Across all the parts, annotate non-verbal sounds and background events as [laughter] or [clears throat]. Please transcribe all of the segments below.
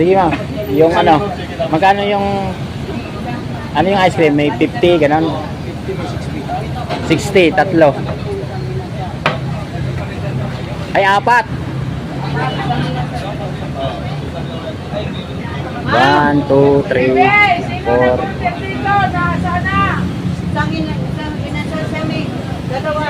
Sige ma'am. Yung ano, magkano yung ano yung ice cream? May 50, ganun. 60, tatlo. Ay, apat. One, two, three, four. Dito, sa [laughs] sana. Isang ina, isang inasal sa amin. Dalawa.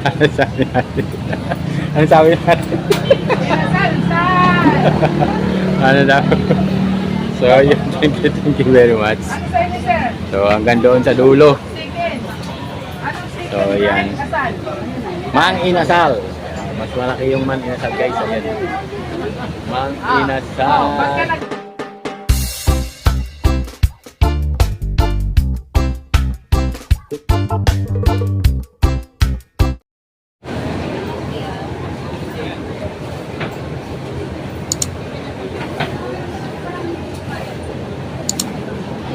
Ano sabi natin? [laughs] Ano sabi natin? Ano daw? So, yun. Thank you, thank you very much. Ano? So, hanggang doon sa dulo. So, yan. Mang Inasal. Mas malaki yung Man Inasal guys. Ayan. Mang Inasal.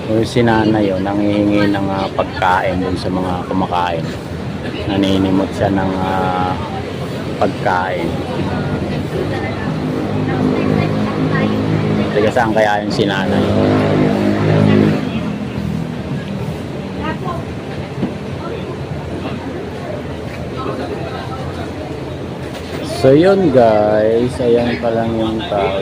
Yung si nanay yun, nangihingi ng ah, pagkain dun sa mga kumakain. Naninimot siya ng ah, pagkain. Taga saan kaya yung si nanay? So yun guys, ayan pa lang yung tao.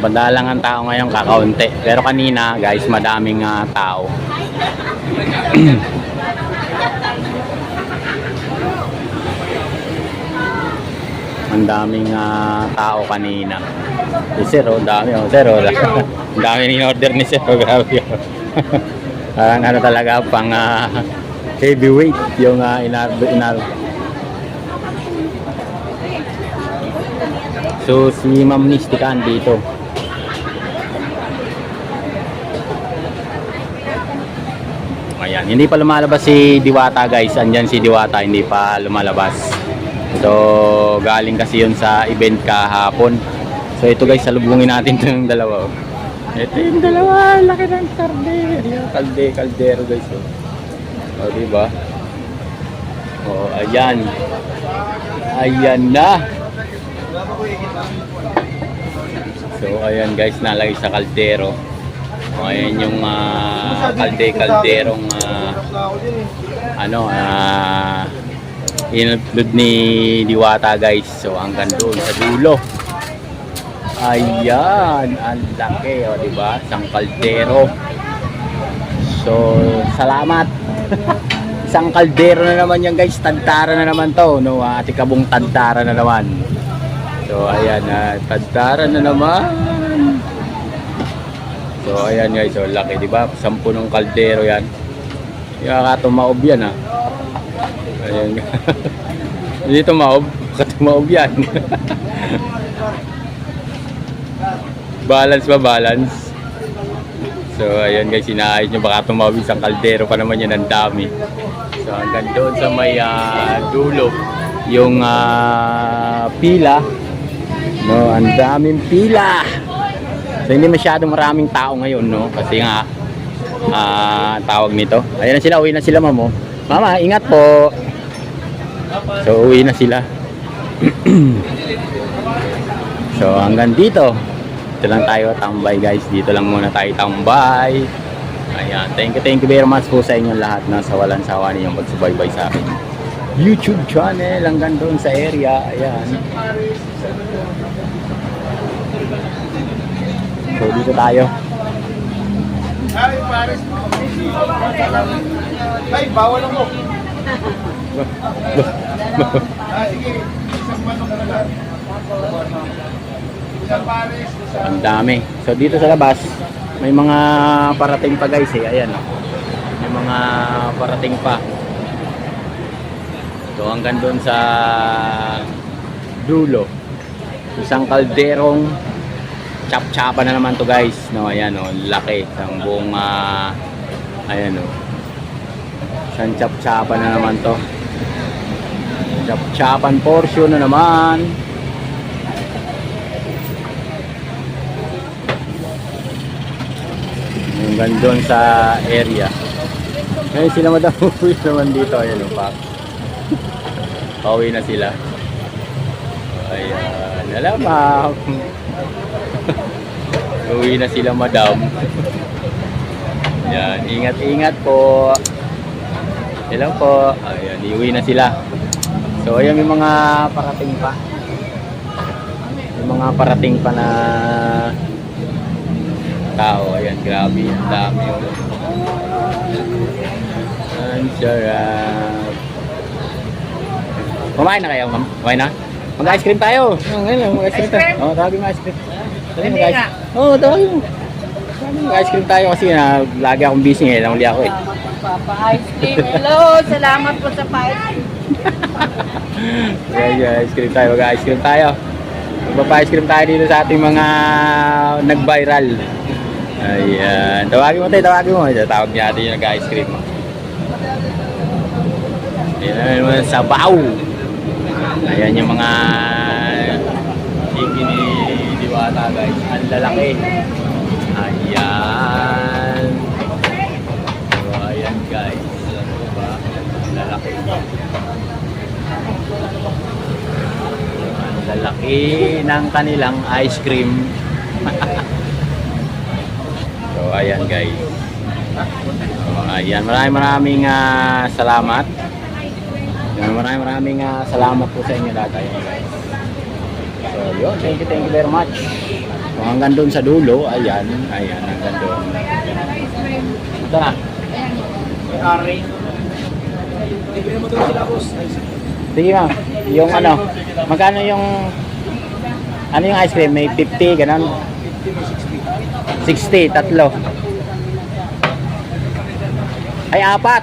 Madalang ang tao ngayon kakaunti. Pero kanina, guys, madaming ah, tao. [clears throat] ang daming ah, tao kanina. Si Sir, oh, dami. Oh, Sir, [laughs] oh, ang dami ni order ni Sir. Oh, grabe. oh. [laughs] Parang ano talaga, pang ah, heavyweight yung uh, inar inar So si Ma'am Nistika dito. Ayan, hindi pa lumalabas si Diwata guys. Andyan si Diwata, hindi pa lumalabas. So galing kasi yun sa event kahapon. So ito guys, salubungin natin [laughs] ito yung dalawa. oh. Ito yung dalawa, laki ng kaldero. Kalde, kaldero guys. Oh. O, diba? O, ayan. Ayan na. So ayan guys, nalagay sa kaldero. O, ayan yung uh, kalde kalderong ah, ano ah inupload ni Diwata guys. So hanggang doon sa dulo. Ayan, ang laki o di ba? Isang kaldero. So salamat. [laughs] Isang kaldero na naman yan guys. Tantara na naman to. No? Ah, Atikabong tantara na naman. So ayan na, tantara na naman. So ayan guys, so laki 'di ba? Sampu ng kaldero 'yan. Kaya ka tumaob 'yan ah. Ayan. [laughs] Hindi tumaob, katumaob 'yan. [laughs] balance ba balance? So ayan guys, inaayos nyo baka tumawid isang kaldero pa naman yan ang dami. So hanggang doon sa may ah, dulo yung ah, pila. No, ang daming pila. So hindi masyadong maraming tao ngayon, no? Kasi nga ah tawag nito. Ayan na sila, uwi na sila, mamo. Mama, ingat po. So uwi na sila. [clears throat] so hanggang dito. Dito lang tayo tambay guys. Dito lang muna tayo tambay. Ayan. Thank you, thank you very much po sa inyong lahat na sa walang sawa ninyong pagsubaybay sa akin. YouTube channel hanggang doon sa area. Ayan. Dito tayo. Ay, pares mo. Ay, bawal ako. Ang dami. So dito sa labas, may mga parating pa guys eh. Ayan oh. May mga parating pa. So hanggang doon sa dulo. Isang kalderong chap-chapa na naman to guys. No, ayan oh, laki. Isang buong ah, ayan oh. Isang chap-chapa na naman to. Chap-chapan portion na naman. Hanggang doon sa area. Ngayon sila madam uwi [laughs] naman dito. Ayan o, pak. Pauwi na sila. Ayan. Nalamak. Uwi na sila madam. Ayan. Ingat-ingat po. Hello po. Ayan. Iuwi na sila. So, ayan may mga parating pa. May mga parating pa na tao. Ayan, grabe. Ang dami. oh. Ang sarap. Kumain na kayo, ma'am? Kumain na? Mag-ice cream tayo. Oh, ngayon lang, mag-ice cream Ice tayo. cream? Oo, tawagin mo ice cream. Dali, mag-ice nga. Oo, oh, tawagin mo. Mag-ice cream tayo kasi na lagi akong busy ngayon. Lang uli ako eh. Papa-ice cream. Hello, salamat po sa pa-ice cream. [laughs] Ayan, yeah, ice cream tayo. Mag-ice cream tayo. Magpapa-ice cream tayo dito sa ating mga nag-viral. Ayan. Tawagin mo tayo, tawagin mo. Tawag niya natin yung nag-ice cream. Ayan na naman sa baw. Ayan yung mga tiki Diwata guys. Ang lalaki. Ayan. So, ayan guys. Diba? Ang lalaki. Ang lalaki ng kanilang ice cream. [laughs] so, ayan guys. So, ayan. Maraming maraming ah, salamat. Maraming maraming ah, salamat po sa inyo lahat. Ayan guys. So, yun. Thank you, thank you very much. So, hanggang doon sa dulo. Ayan. Ayan, hanggang doon. Ito na. Sige ma'am. Yung ano, magkano yung ano yung ice cream? May 50, ganun? 60, tatlo. Ay, apat.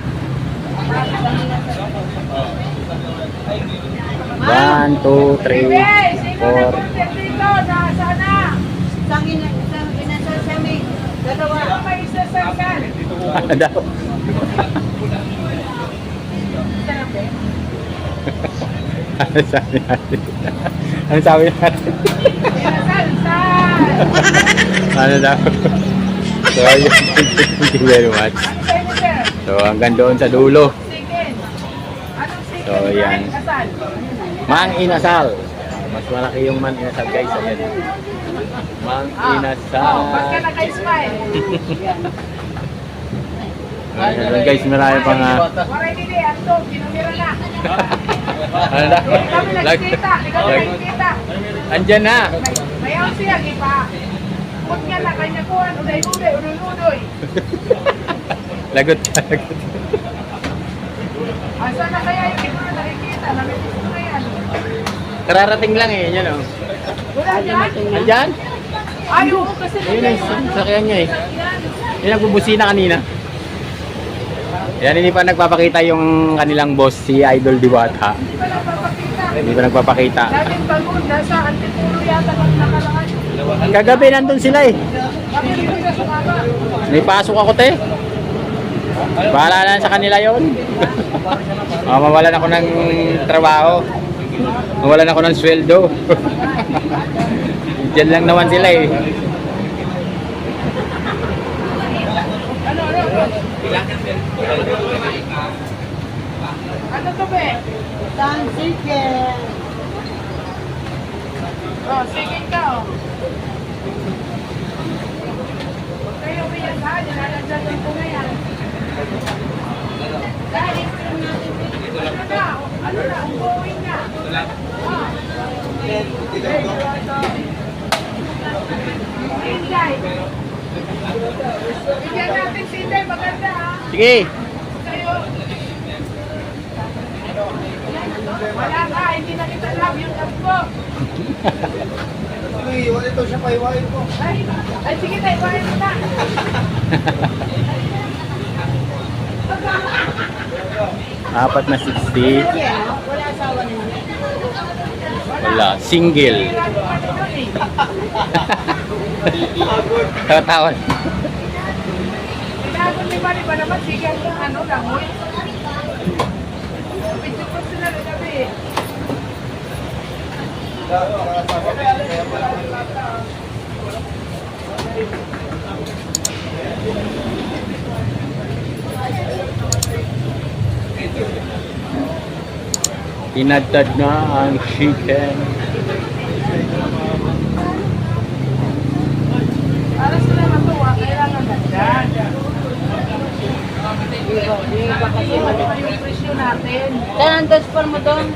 One, two, three, four. Dalawa. Ano sabi natin? Ano sabi natin? Ano daw? So, ayun. Thank you very much. So, hanggang doon sa dulo. So, yan. Mang Inasal. Mas malaki yung Man Inasal guys. Ayan. Mang Inasal. Oh, ba't ka naka-smile? [laughs] Ayan guys, marami pang... ah, Waray nili, ato, kinumira na. [laughs] ano? Hindi kami nagkita, lag- nagkita. Andyan na. May, mayaw siya, ipa. Kut nga na, kanya kuhan, uday-uday, udoy-udoy. [laughs] Lagot ka, lagot. Asa na kaya yung ito na nakikita, namitis ko na yan. Kararating lang eh, yan o. Wala dyan? Andyan? Ay, oo, kasi Ayun eh, sa- sakyan niya eh. Yan ang bubusina kanina. Yan, hindi pa nagpapakita yung kanilang boss, si Idol Diwata. Hindi pa nagpapakita. Hindi pa nagpapakita. Dating pagod, nasa antipuro yata nakaraan. Kagabi nandun sila eh. May pasok ako te. Bahala na sa kanila yon. oh, [laughs] mawalan ako ng trabaho. Mawalan ako ng sweldo. [laughs] Diyan lang naman sila eh. Ano, to, be? Isang chicken. Oh, sige ka, oh. Kayo umiyak ha, nilalagyan ko na yan. Dahil, ano na, ano na, umuwi na. Ah. Inday, Bigyan natin si Inday, maganda ha. Sige. Sa'yo. Wala ka, hindi na kita love yung love ko. Iiwan ito siya paiwain ko. Ay, ay sige mo na. [laughs] Apat na 60. Wala asawa naman. Wala. Single. Hira yung ano Tinadtad na ang chicken. Para sila matuwa, kailangan nagdan. Di ba? Di ba kasi pa yung presyo natin. Saan ang dashboard mo doon?